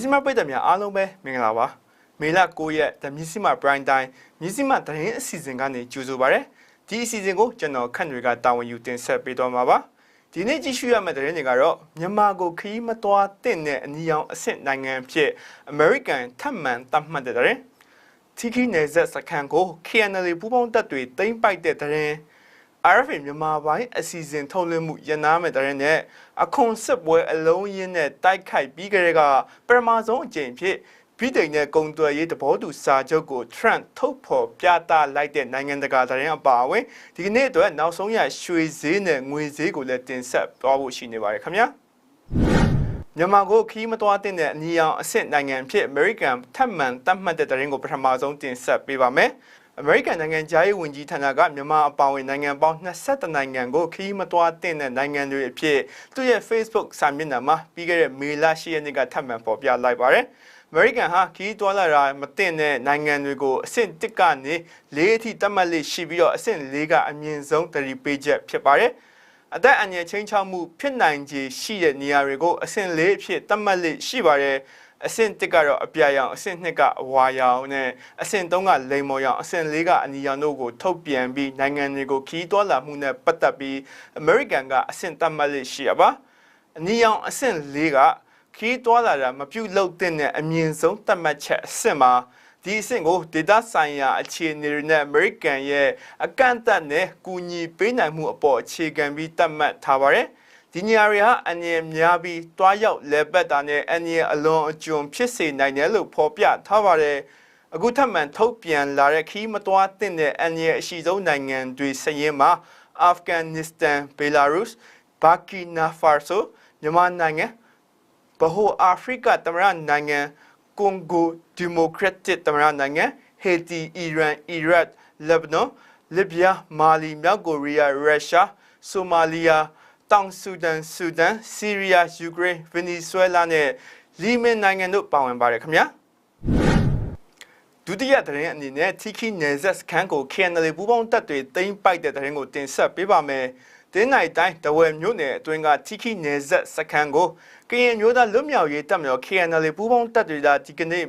မြစည်းမပိတ်တယ်များအားလုံးပဲမင်္ဂလာပါမေလ9ရက် The မြစည်းမ Prime Time မြစည်းမသတင်းအစီအစဉ်ကနေကြိုဆိုပါရစေဒီအစီအစဉ်ကိုကျွန်တော်ခန့်တွေကတာဝန်ယူတင်ဆက်ပေးသွားမှာပါဒီနေ့ကြည့်ရှုရမယ့်သတင်းတွေကတော့မြန်မာကိုခရီးမသွားတဲ့နဲ့အနီရောင်အဆင့်နိုင်ငံဖြစ် American ထပ်မံသတ်မှတ်တဲ့သတင်းတီခီနယ်ဇက်စခန်းကို KNL ပူးပေါင်းတပ်တွေတိမ့်ပိုက်တဲ့သတင်း RFA မြန်မာပိုင်းအစီအစဉ်ထုတ်လွှင့်မှုရနာမဲ့တဲ့နဲ့အခွန်စစ်ပွဲအလုံးရင်းနဲ့တိုက်ခိုက်ပြီးကြတဲ့ကပထမဆုံးအကြိမ်ဖြစ်ပြည်တိုင်နဲ့ကုံသွယ်ရေးတဘောတူစာချုပ်ကို Trump ထုတ်ဖော်ပြသလိုက်တဲ့နိုင်ငံတကာသတင်းအပါအဝင်ဒီကနေ့အတွက်နောက်ဆုံးရရွှေဈေးနဲ့ငွေဈေးကိုလည်းတင်ဆက်သွားဖို့ရှိနေပါတယ်ခင်ဗျာမြန်မာကိုခီးမသွားတဲ့အနီရောင်အဆင့်နိုင်ငံဖြစ် American ထပ်မံတတ်မှတ်တဲ့သတင်းကိုပထမဆုံးတင်ဆက်ပေးပါမယ်။ အမေရိကန်နိုင်ငံသားရေးဝန်ကြီးဌာနကမြန်မာအပါအဝင်နိုင်ငံပေါင်း22နိုင်ငံကိုခရီးမသွားတဲ့နိုင်ငံတွေအဖြစ်သူ့ရဲ့ Facebook စာမျက်နှာမှာပြီးခဲ့တဲ့မေလ10ရက်နေ့ကထပ်မံဖော်ပြလိုက်ပါတယ်။အမေရိကန်ဟာခရီးသွားလာတာမတင်တဲ့နိုင်ငံတွေကိုအဆင့်1ကနေ4အထိသတ်မှတ်လိရှိပြီးတော့အဆင့်4ကအမြင့်ဆုံးတရီပေးချက်ဖြစ်ပါတယ်။အသက်အန္တရာယ်ချင်းချောက်မှုဖြစ်နိုင်ခြေရှိတဲ့နေရာတွေကိုအဆင့်4အဖြစ်သတ်မှတ်လိရှိပါတယ်။ အဆင့်1ကတော့အပြာရောင်အဆင့်2ကအဝါရောင်နဲ့အဆင့်3ကလိမ်မော်ရောင်အဆင့်4ကအနီရောင်တို့ကိုထုတ်ပြန်ပြီးနိုင်ငံတွေကိုခီးသွွာလာမှုနဲ့ပတ်သက်ပြီးအမေရိကန်ကအဆင့်သတ်မှတ်လိရှိရပါအနီရောင်အဆင့်4ကခီးသွွာလာတာမပြုတ်လုတဲ့အမြင့်ဆုံးသတ်မှတ်ချက်အဆင့်မှာဒီအဆင့်ကိုဒေတာဆိုင်ရာအခြေအနေတွေနဲ့ American ရဲ့အကန့်အသတ်နဲ့ကူညီပေးနိုင်မှုအပေါ်အခြေခံပြီးသတ်မှတ်ထားပါတယ်။ ဒီနေရာတွေဟာအငြင်းများပြီးတွားရောက်လဲပတ်တာနဲ့အငြင်းအလွန်အကျွံဖြစ်စေနိုင်တယ်လို့ဖော်ပြထားပါတယ်။အခုထပ်မံထုတ်ပြန်လာတဲ့ခီးမတွားတဲ့အငြင်းအရှိဆုံးနိုင်ငံတွေစရင်မှာအာဖဂန်နစ္စတန်၊ဘယ်လာရုစ်၊ဘာကီနာဖာဆိုမြန်မာနိုင်ငံဗဟိုအာဖရိကသမ္မတနိုင်ငံကွန်ဂိုဒီမိုကရက်တစ်သမ္မတနိုင်ငံဟေတီအီရန်အီရတ်လက်ဘနွန်လစ်ဗျာမာလီမြောက်ကိုရီးယားရုရှားဆိုမာလီယာ တောင်ဆူဒန်ဆူဒန်ဆီးရီးယားယူကရိန်းဗင်နီဇွဲလားနဲ့လီမင်နိုင်ငံတို့ပါဝင်ပါတယ်ခင်ဗျာဒုတိယသတင်းအနေနဲ့ Tiki Nezes ခန်းကို KNL ပူးပေါင်းတပ်တွေသိမ်းပိုက်တဲ့သတင်းကိုတင်ဆက်ပေးပါမယ်။တင်းနိုင်တိုင်းတဝယ်မြို့နယ်အတွင်းက Tiki Nezes စခန်းကိုကရင်မျိုးသားလွတ်မြောက်ရေးတပ်မတော် KNL ပူးပေါင်းတပ်တွေကဒီကနေ့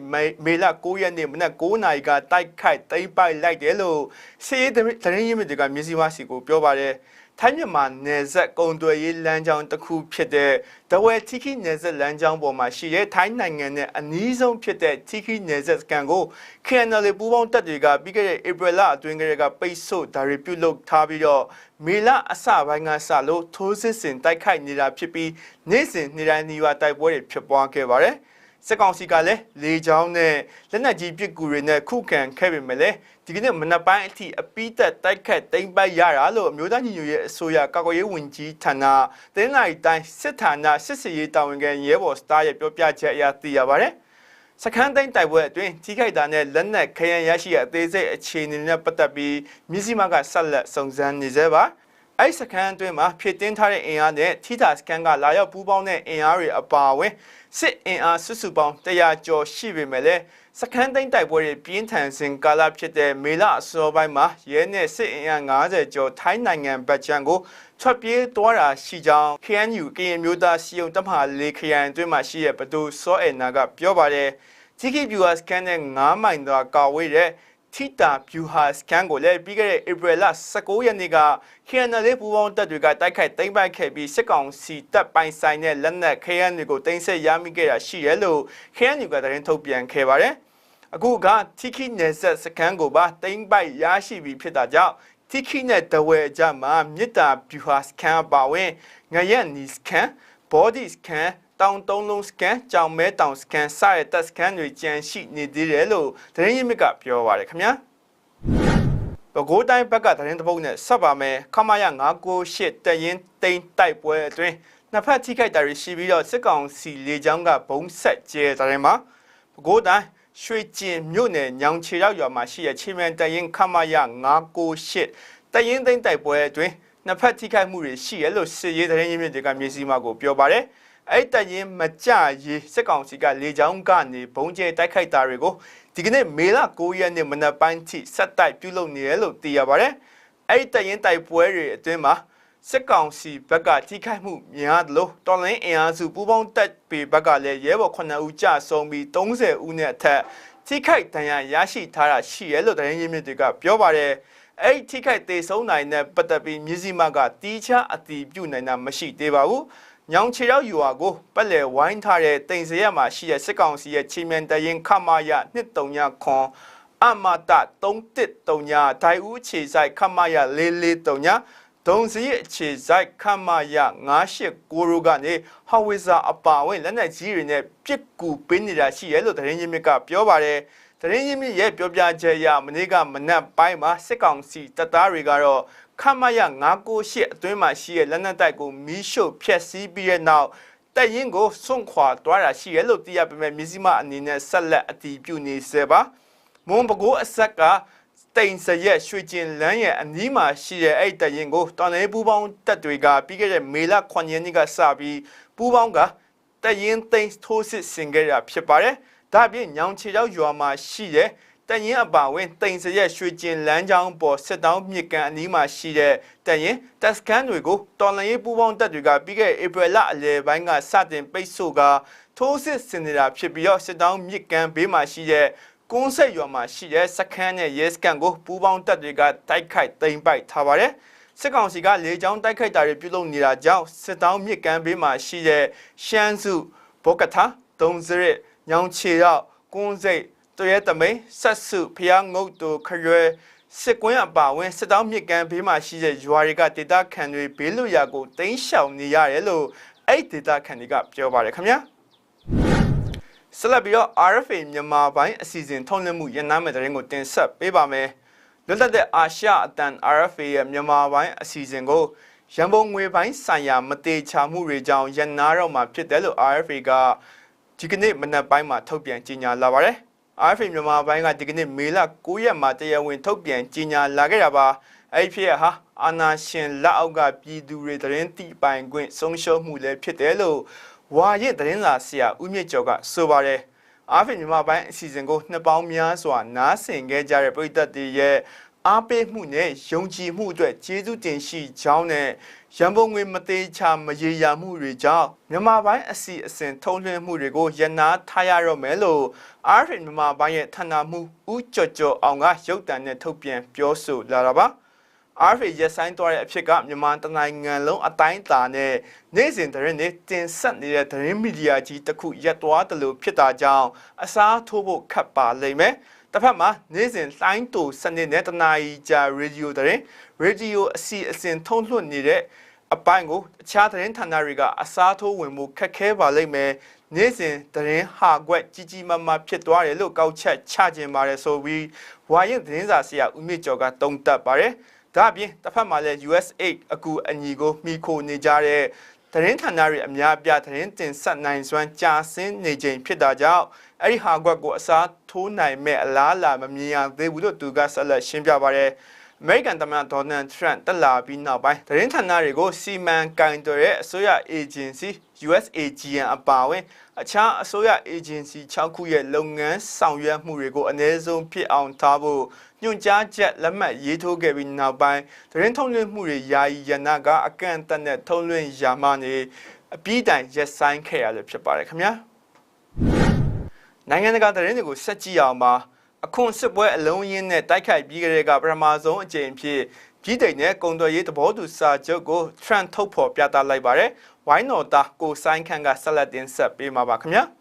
မေလ9ရက်နေ့မနက်9နာရီကတိုက်ခိုက်သိမ်းပိုက်လိုက်တယ်လို့စီးရေးသတင်းရင်းမြစ်တွေကမြစည်းဝါစီကိုပြောပါတယ်။ ထိုင်းမြန်မာနယ်စပ်ကုံသွယ်ရေးလမ်းကြောင်းတစ်ခုဖြစ်တဲ့ဒဝဲတီခီနယ်စပ်လမ်းကြောင်းပေါ်မှာရှိတဲ့ထိုင်းနိုင်ငံနဲ့အနီးဆုံးဖြစ်တဲ့တီခီနယ်စပ်စကန်ကို KNL ပူးပေါင်းတပ်တွေကပြီးခဲ့တဲ့ဧပြီလအတွင်းကလေးကပိတ်ဆို့ဒါတွေပြုလုပ်ထားပြီးတော့မေလအစပိုင်းကစလို့ထိုးစစ်ဆင်တိုက်ခိုက်နေတာဖြစ်ပြီးနေ့စဉ်နေ့တိုင်းနှီးပါတိုက်ပွဲတွေဖြစ်ပွားခဲ့ပါတယ်။ စစ်ကောင်စီကလည်းလေကြောင်းနဲ့လက်နက်ကြီးပစ်ကူတွေနဲ့ခုခံခဲ့ပေမဲ့လည်းဒီကနေ့မနက်ပိုင်းအထိအပိသက်တိုက်ခတ်သိမ်းပိုက်ရတာလို့အမျိုးသားညီညွတ်ရေးအစိုးရကာကွယ်ရေးဝန်ကြီးဌာနတင်းလိုက်တိုင်းစစ်ဌာနစစ်စရေးတာဝန်ခံရဲဘော်စတားရဲ့ပြောပြချက်အရသိရပါတယ်စခန်းသိမ်းတိုက်ပွဲအတွင်းထိခိုက်တာနဲ့လက်နက်ခရမ်းရရှိရအသေးစိတ်အခြေအနေနဲ့ပတ်သက်ပြီးမြစည်းမကဆက်လက်စုံစမ်းနေသေးပါ အဲ့စခန်းအတွင်းမှာဖြစ်တင်းထားတဲ့အင်အားနဲ့ထိတာစကန်ကလာရောက်ပူးပေါင်းတဲ့အင်အားတွေအပါအဝင်စစ်အင်အားစုစုပေါင်း100ကျော်ရှိပေမဲ့လည်းစခန်းသိမ်းတိုက်ပွဲတွေပြင်းထန်စဉ်ကာလဖြစ်တဲ့မေလအစောပိုင်းမှာရဲနဲ့စစ်အင်အား90ကျော်ထိုင်းနိုင်ငံဗတ်ချန်ကိုထွက်ပြေးသွားတာရှိကြောင်း KNU ကရင်မျိုးသားစီယုံတပ်မဟာလေးခရိုင်အတွင်းမှာရှိတဲ့ဘဒူစောအဲနာကပြောပါတယ်။ TKBU စကန်နဲ့9မိုင်သာကာဝေးတဲ့ ထိတာဗျူဟာစကန်ကိုလည်းပြီးခဲ့တဲ့ဧပြီလ19ရက်နေ့က KNL ပူးပေါင်းတပ်တွေကတိုက်ခိုက်သိမ်းပိုက်ခဲ့ပြီးစစ်ကောင်စီတပ်ပိုင်ဆိုင်တဲ့လက်နက်ခဲယမ်းတွေကိုတင်ဆက်ရမိခဲ့တာရှိတယ်လို့ KNU ကသတင်းထုတ်ပြန်ခဲ့ပါတယ်။အခုက Tiki နယ်စပ်စကန်ကိုပါသိမ်းပိုက်ရရှိပြီးဖြစ်တာကြောင့် Tiki နဲ့တဝဲအကြမှာမြစ်တာဗျူဟာစကန်ပါဝင်ငရက်နီစကန် body scan တောင်သုံးလုံးစကန်ကြောင်မဲတောင်စကန်စတဲ့တက်စကန်တွေကြန့်ရှိနေသေးတယ်လို့သတင်းရင်းမြစ်ကပြောပါတယ်ခင်ဗျာပဲခူးတိုင်းဘက်ကသတင်းတပုတ်နဲ့ဆက်ပါမယ်ခမရ998တရင်တိန်တိုက်ပွဲအတွင်းနှစ်ဖက်ထိခိုက်တာတွေရှိပြီးတော့စစ်ကောင်စီလေကြောင်းကဘုံဆက်ကျဲတဲ့မှာပဲခူးတိုင်းရွှေကျင်မြို့နယ်ညောင်ချေရောက်ရွာမှာရှိတဲ့ချင်းမြန်တရင်ခမရ998တရင်သိန်းတိုက်ပွဲအတွင်းနှစ်ဖက်ထိခိုက်မှုတွေရှိရလို့စစ်ရေးသတင်းရင်းမြစ်တွေကမြေစီမာကိုပြောပါတယ်။ အဲ့တရင်မကြရေးစစ်ကောင်စီကလေကြောင်းကနေဘုံကျဲတိုက်ခိုက်တာတွေကိုဒီကနေ့မေလ9ရက်နေ့မနက်ပိုင်းထိဆက်တိုက်ပြုလုပ်နေတယ်လို့သိရပါတယ်။အဲ့တရင်တိုက်ပွဲတွေအတွင်းမှာစစ်ကောင်စီဘက်ကထိခိုက်မှုများသလိုတော်လိုင်းအင်အားစုပူးပေါင်းတပ်ပေဘက်ကလည်းရဲဘော်9ဦးကြာဆုံးပြီး30ဦးနဲ့အထက်ထိခိုက်ဒဏ်ရာရရှိထားတာရှိရဲလို့သတင်းရင်းမြစ်တွေကပြောပါတယ်အဲ့ဒီထိခိုက်သေးဆုံးနိုင်တဲ့ပတ်သက်ပြီးမြစည်းမကတီးခြားအတီးပြုတ်နိုင်တာမရှိသေးပါဘူး။ ညောင်ချေရောက်ယူဟာကိုပတ်လည်ဝိုင်းထားတဲ့တိမ်စရက်မှာရှိတဲ့စစ်ကောင်စီရဲ့ချီမန်တရင်ခမာယ239ခွန်အမတ313ညဒိုင်ဦးခြေဆိုင်ခမာယ443ညဒုံစည်းအခြေဆိုင်ခမာယ989ရိုကနေဟဝိဇာအပါဝင်လက်နက်ကြီးတွေနဲ့ပြစ်ကူပေးနေတာရှိရဲလို့သတင်းရင်းမြစ်ကပြောပါတယ်။သတင်းရင်းမြစ်ရဲ့ပြောပြချက်အရမနေ့ကမနက်ပိုင်းမှာစစ်ကောင်စီတပ်သားတွေကတော့ ခမရ998အတွင်းမှာရှိတဲ့လက်နက်တိုက်ကိုမီးရှို့ဖျက်ဆီးပြီးတဲ့နောက်တပ်ရင်းကိုစွန့်ခွာသွားတာရှိရဲလို့သိရပေမဲ့မြစည်းမအနေနဲ့ဆက်လက်အတည်ပြုနေစေပါမွန်ပကိုးအဆက်ကတိန်စရက်ရွှေကျင်လန်းရဲ့အနီးမှာရှိတဲ့အဲ့တရင်ကိုတော်လည်းပူပေါင်းတပ်တွေကပြီးခဲ့တဲ့မေလ9ရက်နေ့ကစပြီးပူပေါင်းကတရင်သိန်းထိုးစစ်ဆင်ခဲ့တာဖြစ်ပါတယ်။ဒါ့အပြင်ညောင်ချေရောက်ရွာမှာရှိတဲ့ တရင်အပါဝင်တိန်စရက်ရွှေကျင်လမ်းကြောင်းပေါ်စစ်တောင်းမြစ်ကန်အနီးမှာရှိတဲ့တရင်တက်စကန်တွေကိုတော်လည်းပူပေါင်းတပ်တွေကပြီးခဲ့တဲ့ဧပြီလအလယ်ပိုင်းကစတင်ပိတ်ဆို့ကထိုးစစ်ဆင်နေတာဖြစ်ပြီးတော့စစ်တောင်းမြစ်ကန်ဘေးမှာရှိတဲ့ကွန်းဆက်ရွာမှာရှိတဲ့စခန်းနဲ့ရဲစခန်းကိုပူးပေါင်းတပ်တွေကတိုက်ခိုက်သိမ်းပိုက်ထားပါတယ်။စစ်ကောင်စီကလေကြောင်းတိုက်ခိုက်တာတွေပြုလုပ်နေတာကြောင့်စစ်တောင်းမြစ်ကမ်းဘေးမှာရှိတဲ့ရှမ်းစုဘောကထာဒုံစရစ်ညောင်ချေရောက်ကွန်းစိတ် တရဲတမိန်ဆက်စုဖျားငုတ်တို့ခရွယ်စစ်ကွင်းအပါဝင်စစ်တောင်းမြစ်ကမ်းဘေးမှာရှိတဲ့ရွာတွေကဒေသခံတွေဘေးလွတ်ရာကိုတင်းရှောင်နေရတယ်လို့အဲ့ဒေသခံတွေကပြောပါတယ်ခင်ဗျာ။ဆက်လက်ပြီးတော့ RFA မြန်မာပိုင်းအစီအစဉ်ထုတ်လွှင့်မှုရန်နာမဲ့တဲ့ရင်ကိုတင်ဆက်ပေးပါမယ်။လွတ်လပ်တဲ့အာရှအတန် RFA ရဲ့မြန်မာပိုင်းအစီအစဉ်ကိုရန်ပုံငွေပိုင်းဆိုင်ရာမတေချာမှုတွေကြောင့်ရန်နာတော့မှာဖြစ်တယ်လို့ RFA ကဒီကနေ့မနက်ပိုင်းမှာထုတ်ပြန်ကြေညာလာပါတယ်။ RFA မြန်မာပိုင်းကဒီကနေ့မေလ9ရက်မှာတရားဝင်ထုတ်ပြန်ကြေညာလာခဲ့တာပါ။အဲ့ဒီဖြစ်ဟာအာနာရှင်လက်အောက်ကပြည်သူတွေသတင်းတိပိုင်ခွင့်ဆုံးရှုံးမှုလည်းဖြစ်တယ်လို့ဝါရစ်သတင်းစာဆရာဦးမြင့်ကျော်ကဆိုပါတယ်အားဖြင့်မြန်မာပိုင်းအစီအစဉ်ကိုနှစ်ပေါင်းများစွာနားဆင်ခဲ့ကြတဲ့ပရိသတ်တွေရဲ့အားပေးမှုနဲ့ယုံကြည်မှုအတွက်ကျေးဇူးတင်ရှိကြောင်းနဲ့ ရန်ပုံငွေမသေးချမရေရာမှုတွေကြောင့်မြန်မာပိုင်းအစီအစဉ်ထုံးလွှင့်မှုတွေကိုရနာထားရတော့မယ်လို့အားဖြင့်မြန်မာပိုင်းရဲ့ဌာနမှုဦးကျော်ကျော်အောင်ကရုပ်တံနဲ့ထုတ်ပြန်ပြောဆိုလာတာပါ။ RFA ရက်ဆိုင်သွားတဲ့အဖြစ်ကမြန်မာတနိုင်ငံလုံးအတိုင်းအတာနဲ့နေ့စဉ်သတင်းတွေတင်ဆက်နေတဲ့သတင်းမီဒီယာကြီးတစ်ခုရက်သွားတယ်လို့ဖြစ်တာကြောင့်အစားထိုးဖို့ခက်ပါလိမ့်မယ်။ တစ်ဖက်မှာနေ့စဉ်လိုင်းတူစနစ်နဲ့တနာရီကြာရေဒီယိုသတင်းရေဒီယိုအစီအစဉ်ထုံးလွှင့်နေတဲ့အပိုင်းကိုအခြားသတင်းဌာနတွေကအစားထိုးဝင်မှုခက်ခဲပါလိမ့်မယ်။နေ့စဉ်သတင်းဟာကွက်ကြီးကြီးမားမားဖြစ်သွားတယ်လို့ကောက်ချက်ချခြင်းပါတယ်ဆိုပြီးဝါရင်သတင်းစာဆရာဦးမြင့်ကျော်ကတုံ့တက်ပါတယ်။ဒါအပြင်တစ်ဖက်မှာလည်း USA အကူအညီကိုမိခိုနေကြတဲ့ သတင်းဌာနတွေအများအပြားသတင်းတင်ဆက်နိုင်စွမ်းကြာဆင်းနေချိန်ဖြစ်တာကြောင့်အဲ့ဒီဟာကွက်ကိုအစားထိုးနိုင်မဲ့အလားအလာမမြင်ရသေးဘူးလို့သူကဆက်လက်ရှင်းပြပါရယ် အမေရိကန်သမ္မတဒေါ်နယ်ထရန့်တက်လာပြီးနောက်ပိုင်းသတင်းဌာနတွေကိုစီမံကင်တွယ်တဲ့အစိုးရ agency USAGM အပါအဝင်အခြားအစိုးရ agency 6ခုရဲ့လုပ်ငန်းဆောင်ရွက်မှုတွေကိုအ ਨੇ ဆုံးဖြစ်အောင်ထားဖို့ညွှန်ကြားချက်လက်မှတ်ရေးထိုးခဲ့ပြီးနောက်ပိုင်းသတင်းထုတ်လွှင့်မှုတွေယာယီရနာကအကန့်အသတ်နဲ့ထုတ်လွှင့်ရာမှနေအပြီးတိုင်ရက်ဆိုင်ခဲ့ရလို့ဖြစ်ပါတယ်ခင်ဗျာနိုင်ငံတကာသတင်းတွေကိုဆက်ကြည့်အောင်ပါ အခွန်စစ်ပွဲအလုံးရင်းနဲ့တိုက်ခိုက်ပြီးကြတဲ့ကပထမဆုံးအကြိမ်ဖြစ်ကြီးတိတ်နဲ့ကုံတော်ရေးသဘောတူစာချုပ်ကို Trump ထုတ်ဖော်ပြသလိုက်ပါတယ်။ဝိုင်းတော်သားကိုဆိုင်ခန့်ကဆက်လက်တင်ဆက်ပေးမှာပါခင်ဗျာ။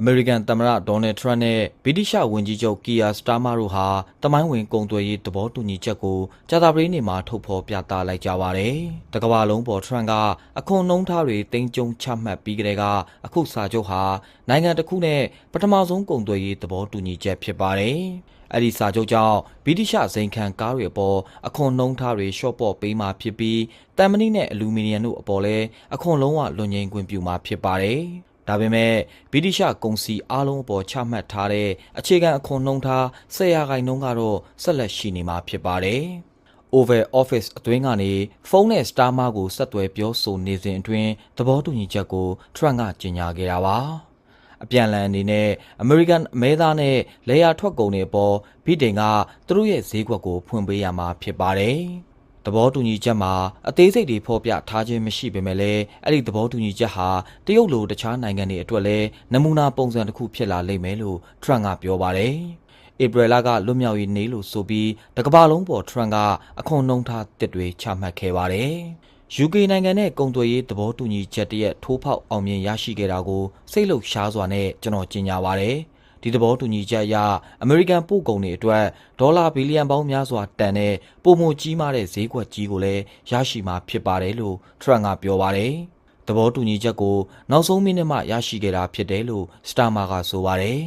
အမေရိကန်သမ္မတဒေါ်နယ်ထရန့်နဲ့ဗြိတိရှဝန်ကြီးချုပ်ကီယာစတာမာတို့ဟာတမိုင်းဝင်ကုန်သွယ်ရေးသဘောတူညီချက်ကိုကြာသပတေးနေ့မှာထုတ်ဖော်ပြသလိုက်ကြပါတယ်။တကမ္ဘာလုံးပေါ်ထရန့်ကအခွန်နှုံးထားတွေတင်းကျုံချမှတ်ပြီးကြတဲ့ကအခုစာချုပ်ဟာနိုင်ငံတစ်ခုနဲ့ပထမဆုံးကုန်သွယ်ရေးသဘောတူညီချက်ဖြစ်ပါတယ်။အဲ့ဒီစာချုပ်ကြောင့်ဗြိတိရှဇိမ်ခံကားတွေအပေါ်အခွန်နှုံးထားတွေရှော့ပေါ့ပေးမှာဖြစ်ပြီးတမ်မဏိနဲ့အလူမီနီယံတို့အပေါ်လည်းအခွန်လုံးဝလွန်ငင်းခွင့်ပြုမှာဖြစ်ပါတယ်။ ဒါပေမဲ့ဗြိတိရှကုန်စီအားလုံးအပေါ်ချမှတ်ထားတဲ့အခြေခံအခွန်နှုန်းထား၁၀ရာခိုင်နှုန်းကတော့ဆက်လက်ရှိနေမှာဖြစ်ပါတယ်။ Oval Office အတွင်းကနေဖုန်းနဲ့ Starmer ကိုဆက်သွယ်ပြောဆိုနေစဉ်အတွင်းသဘောတူညီချက်ကို Trump ကကြေညာခဲ့တာပါ။အပြန်လန်အနေနဲ့ American အမဲသားနဲ့လေယာထွက်ကုန်တွေပေါ်ဗြိတိန်ကသူတို့ရဲ့ဈေးကွက်ကိုဖွင့်ပေးရမှာဖြစ်ပါတယ်။ သဘောတူညီချက်မှာအသေးစိတ်တွေဖော်ပြထားခြင်းမရှိပေမဲ့လည်းအဲ့ဒီသဘောတူညီချက်ဟာတရုတ်လိုတခြားနိုင်ငံတွေအတွက်လည်းနမူနာပုံစံတစ်ခုဖြစ်လာလိမ့်မယ်လို့ထရန့်ကပြောပါတယ်။ဧပြီလကလွတ်မြောက်ရေးနေ့လို့ဆိုပြီးတကမ္ဘာလုံးပေါ်ထရန့်ကအခွန်နှုံထားတစ်တွေချမှတ်ခဲ့ပါတယ်။ UK နိုင်ငံနဲ့ကုန်သွယ်ရေးသဘောတူညီချက်တရက်ထိုးဖောက်အောင်မြင်ရရှိခဲ့တာကိုစိတ်လှုပ်ရှားစွာနဲ့ကျွန်တော်ကြေညာပါရယ် ဒီသဘောတူညီချက်အရအမေရိကန်ပို့ကုန်တွေအတွက်ဒေါ်လာဘီလီယံပေါင်းများစွာတန်တဲ့ပုံမကြီးမားတဲ့ဈေးကွက်ကြီးကိုလည်းရရှိမှာဖြစ်ပါတယ်လို့ထရန့်ကပြောပါတယ်သဘောတူညီချက်ကိုနောက်ဆုံးမိနစ်မှရရှိခဲ့တာဖြစ်တယ်လို့စတာမာကဆိုပါတယ်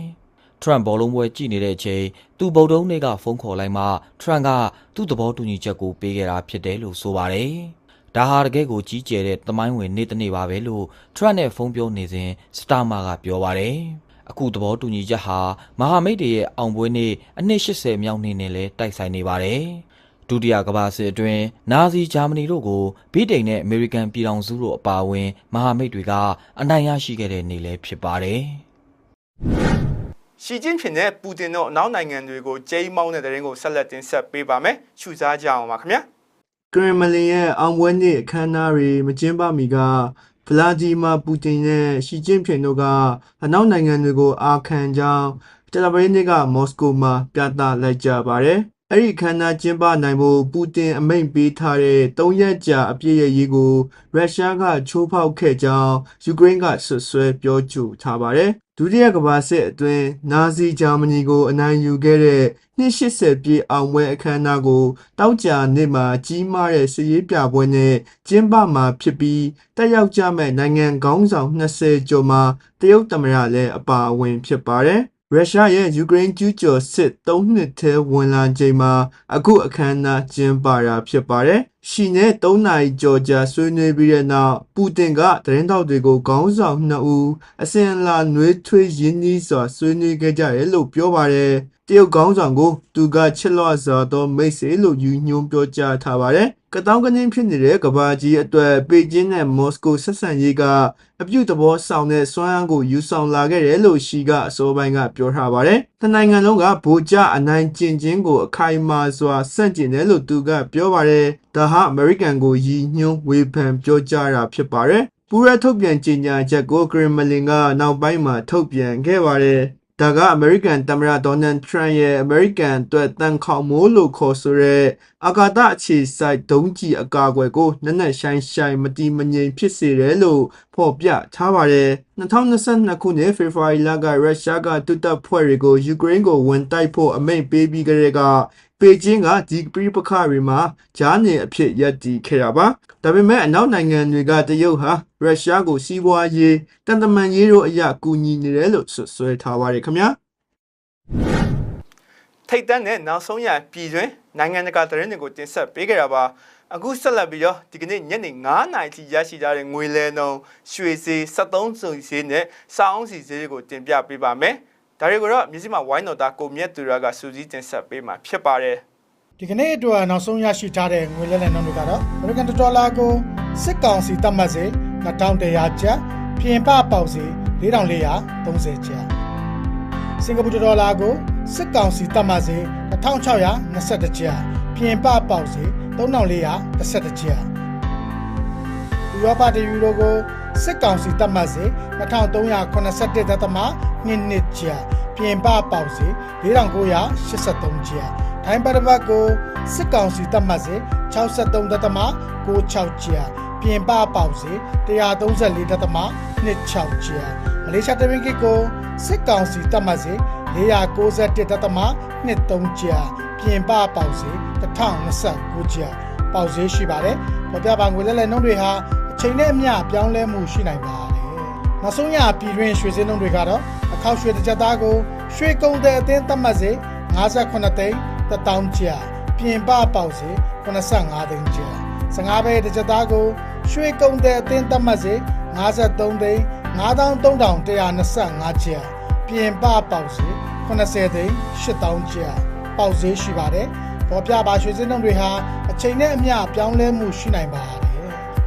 ထရန့်ဘောလုံးပွဲကြည့်နေတဲ့အချိန်သူဗုဒ္ဓုံးတွေကဖုန်းခေါ်လိုက်မှထရန့်ကသူ့သဘောတူညီချက်ကိုပေးခဲ့တာဖြစ်တယ်လို့ဆိုပါတယ်။ဒါဟာတကယ်ကိုကြီးကျယ်တဲ့သမိုင်းဝင်နေ့တစ်နေ့ပါပဲလို့ထရန့်နဲ့ဖုန်းပြောနေစဉ်စတာမာကပြောပါတယ်။ အခုသဘောတူညီချက်ဟာမဟာမိတ်တွေရဲ့အောင်ပွဲနေ့အနှစ်80မြောက်နေ့နဲ့လည်းတိုက်ဆိုင်နေပါတယ်။ဒုတိယကမ္ဘာစစ်အတွင်းနာဇီဂျာမနီတို့ကိုဗြိတိန်နဲ့အမေရိကန်ပြည်ထောင်စုတို့အပါအဝင်မဟာမိတ်တွေကအနိုင်ရရှိခဲ့တဲ့နေ့လည်းဖြစ်ပါတယ်။ရှီကျင်းဖင်နဲ့ပူတင်တို့အနောက်နိုင်ငံတွေကိုဂျိမ်းမောင်းတဲ့တဲ့ရင်ကိုဆက်လက်တင်ဆက်ပေးပါမယ်။ရှုစားကြအောင်ပါခင်ဗျာ။ကရမလင်ရဲ့အောင်ပွဲနေ့အခမ်းအနားတွေမကျင်းပမီက ဗလာဒီမာပူတင်နဲ့ရှီကျင်းဖင်တို့ကအနောက်နိုင်ငံတွေကိုအာခံကြောင်းတလပရင်းနေ့ကမော်စကိုမှာပြသလိုက်ကြပါတယ်။အဲ့ဒီအခမ်းအနားကျင်းပနိုင်ဖို့ပူတင်အမိန့်ပေးထားတဲ့၃ရက်ကြာအပြည့်ရဲ့ရေးကိုရုရှားကချိုးဖောက်ခဲ့ကြောင်းယူကရိန်းကဆွဆွဲပြောကြားထားပါတယ်။ဒုတိယကမ္ဘာစစ်အတွင်းနာဇီဂျာမနီကိုအနိုင်ယူခဲ့တဲ့ နှစ်80ပြည့်အောင်ပွဲအခမ်းအနားကိုတောက်ကြနေ့မှာကြီးမားတဲ့စည်ရေးပြပွဲနဲ့ကျင်းပမှာဖြစ်ပြီးတက်ရောက်ကြမဲ့နိုင်ငံခေါင်းဆောင်20ကျော်မှာတရုတ်သမ္မတလည်းအပါအဝင်ဖြစ်ပါတယ်။ရုရှားရဲ့ယူကရိန်းကျူးကျော်စစ်3နှစ်ထဲဝင်လာချိန်မှာအခုအခမ်းအနားကျင်းပတာဖြစ်ပါတယ်။ရှီနဲ့3နာရီကျော်ကြာဆွေးနွေးပြီးတဲ့နောက်ပူတင်ကသတင်းတောက်တွေကိုခေါင်းဆောင်2ဦးအစဉ်အလာနှွေးထွေးရင်းနှီးစွာဆွေးနွေးခဲ့ကြတယ်လို့ပြောပါတယ်။ တရုတ်ခေါင်းဆောင်ကိုသူကချစ်လွှတ်စွာသောမိတ်ဆွေလို့ယူညွှန်းပြောကြားထားပါတယ်။ကတောင်းကနင်းဖြစ်နေတဲ့ကဘာကြီးအတွက်ပေကျင်းနဲ့မော်စကိုဆက်ဆံရေးကအပြုသဘောဆောင်တဲ့စွမ်းအားကိုယူဆောင်လာခဲ့တယ်လို့ရှီကအစောပိုင်းကပြောထားပါတယ်။တနိုင်ငံလုံးကဗိုလ်ကျအနိုင်ကျင့်ခြင်းကိုအခိုင်အမာစွာစန့်ကျင်တယ်လို့သူကပြောပါတယ်။ဒါဟာအမေရိကန်ကိုရည်ညွှန်းဝေဖန်ပြောကြားတာဖြစ်ပါတယ်။ပူရထုတ်ပြန်ကြေညာချက်ကိုကရမလင်ကနောက်ပိုင်းမှာထုတ်ပြန်ခဲ့ပါတယ်။ ဒါကအမေရိကန်သမ္မတဒေါ်နယ်ထရန့်ရဲ့အမေရိကန်အတွက်တန်ခေါင်မိုးလို့ခေါ်ဆိုတဲ့အာကာသအခြေစိုက်ဒုံးကျည်အကာအကွယ်ကိုနက်နက်ရှိုင်းရှိုင်းမတီမငြိမ်ဖြစ်စေတယ်လို့ဖော်ပြထားပါတယ်2022ခုနှစ်ဖေဖော်ဝါရီလကရုရှားကတူတပ်ဖွဲ့တွေကိုယူကရိန်းကိုဝင်တိုက်ဖို့အမိန့်ပေးပြီးကြတဲ့က ပေကျင်းကဒီပြပခတွေမှာဂျားနေအဖြစ်ရပ်တည်ခဲ့တာပါဒါပေမဲ့အနောက်နိုင်ငံတွေကတရုတ်ဟာရုရှားကိုစီးပွားရေးတန်တမန်ရေးတို့အရာကူညီနေတယ်လို့ဆွဆွဲထားပါတယ်ခင်ဗျာထိတ်တန့်တဲ့နောက်ဆုံးရပြည်တွင်းနိုင်ငံတကာသတင်းတွေကိုတင်ဆက်ပေးကြတာပါအခုဆက်လက်ပြီးတော့ဒီကနေ့ညနေ9:00နာရီထိရရှိကြတဲ့ငွေလဲနှုန်းရွှေဈေး73စုံဈေးနဲ့စောင်းစီဈေးတွေကိုတင်ပြပေးပါမယ် ဒါတွေကိုတော့မြစည်းမဝိုင်းတော်သားကိုမြတ်သူရကစူးစီးတင်ဆက်ပေးမှာဖြစ်ပါတယ်ဒီကနေ့အတွက်နောက်ဆုံးရရှိထားတဲ့ငွေလဲလှယ်နှုန်းတွေကတော့ American Dollar ကိုစစ်ကောင်စီတတ်မှတ်စေ2100ကျပ်ပြင်ပပေါက်စေ4430ကျပ်စင်ကာပူဒေါ်လာကိုစစ်ကောင်စီတတ်မှတ်စေ1621ကျပ်ပြင်ပပေါက်စေ3411ကျပ်ဥရောပတယူရိုကို စစ်ကောင်စီတတ်မှတ်စေ2381ဒသမ22ကျပ်ပြင်ပပေါက်စေ4983ကျပ်ထိုင်းပတ်ပတ်ကိုစစ်ကောင်စီတတ်မှတ်စေ63ဒသမ96ကျပ်ပြင်ပပေါက်စေ134ဒသမ26ကျပ်မလေးရှားတမင်ကစ်ကိုစစ်ကောင်စီတတ်မှတ်စေ491ဒသမ23ကျပ်ပြင်ပပေါက်စေ1029ကျပ်ပေါက်ဈေးရှိပါတယ်။ပေါ်ပြပါငွေလဲလဲနှုန်းတွေဟာအ ချိန်နဲ့အမျှပြောင်းလဲမှုရှိနိုင်ပါတယ်။နောက်ဆုံးရပြည်တွင်းရွှေစင်းနှုန်းတွေကတော့အခောက်ရွှေတစ်ကြက်သားကိုရွှေကုံတဲ့အသင်းသတ်မှတ်စေ58သိန်း1000ကျပ်ပြင်ပပေါက်စေ85သိန်းကျပ်15ဘဲတစ်ကြက်သားကိုရွှေကုံတဲ့အသင်းသတ်မှတ်စေ53သိန်း9325ကျပ်ပြင်ပပေါက်စေ80သိန်း8000ကျပ်ပေါက်ဈေးရှိပါတယ်။ပေါ်ပြပါရွှေစင်းနှုန်းတွေဟာအချိန်နဲ့အမျှပြောင်းလဲမှုရှိနိုင်ပါတယ်။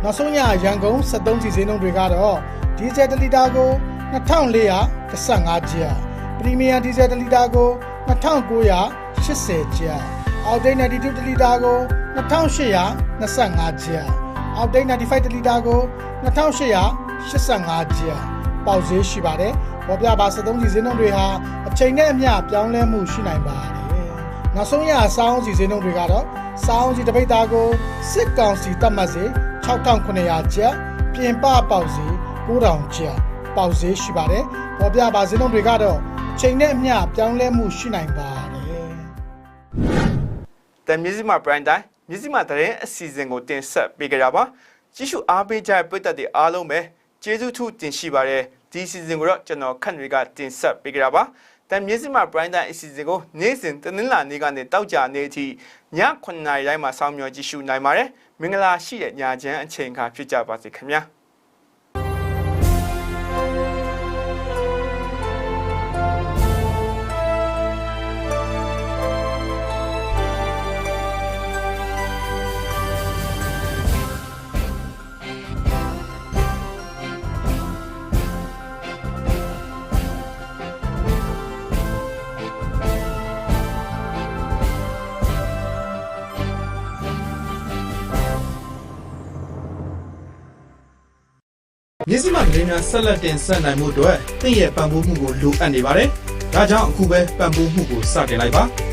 နောက်ဆုံးရရန်ကုန်73စီစင်းနှုန်းတွေကတော့ဒီဇယ်1လီတာကို2415ကျပ်ပရီမီယံဒီဇယ်1လီတာကို2980ကျပ်အောက်တိတ်92တလီတာကို2825ကျပ်အောက်တိတ်95တလီတာကို2885ကျပ်ပေါက်ဈေးရှိပါတယ်ပေါ်ပြပါ73စီဈေးနှုန်းတွေဟာအချိန်နဲ့အမျှပြောင်းလဲမှုရှိနိုင်ပါတယ်နောက်ဆုံးရစောင်းစီဈေးနှုန်းတွေကတော့စောင်းစီတစ်ပိတ်သားကိုစစ်ကောင်စီတတ်မှတ်စေ 6900ကျပ်ပြင်ပပေါက်ဈေး9000ကျပ်ပေါက်ဈေးရှိပါတယ်ပေါ်ပြပါဈေးနှုန်းတွေကတော့အချိန်နဲ့အမျှပြောင်းလဲမှုရှိနိုင်ပါတယ်တမြစီမပရိုင်တိုင်းမြစီမသတင်းအစီအစဉ်ကိုတင်ဆက်ပေးကြတာပါကြည့်ရှုအားပေးကြတဲ့ပရိသတ်တွေအားလုံးပဲကျေးဇူးထူးတင်ရှိပါတယ်ဒီအစီအစဉ်ကိုတော့ကျွန်တော်ခန့်တွေကတင်ဆက်ပေးကြတာပါတမြစီမပရိုင်တိုင်းအစီအစဉ်ကိုနေ့စဉ်တနင်္လာနေ့ကနေတောက်ကြနေ့အထိည9:00နာရီတိုင်းမှာစောင့်မျှော်ကြည့်ရှုနိုင်ပါတယ် မင်္ဂလာရှိတဲ့ညချမ်းအချိန်အခါဖြစ်ကြပါစေခင်ဗျာ မြစည်းမသတင်းများဆက်လက်တင်ဆက်နိုင်မှုအတွက်သင်ရဲ့ပံ့ပိုးမှုကိုလိုအပ်နေပါတယ်။ဒါကြောင့်အခုပဲပံ့ပိုးမှုကိုစတင်လိုက်ပါ။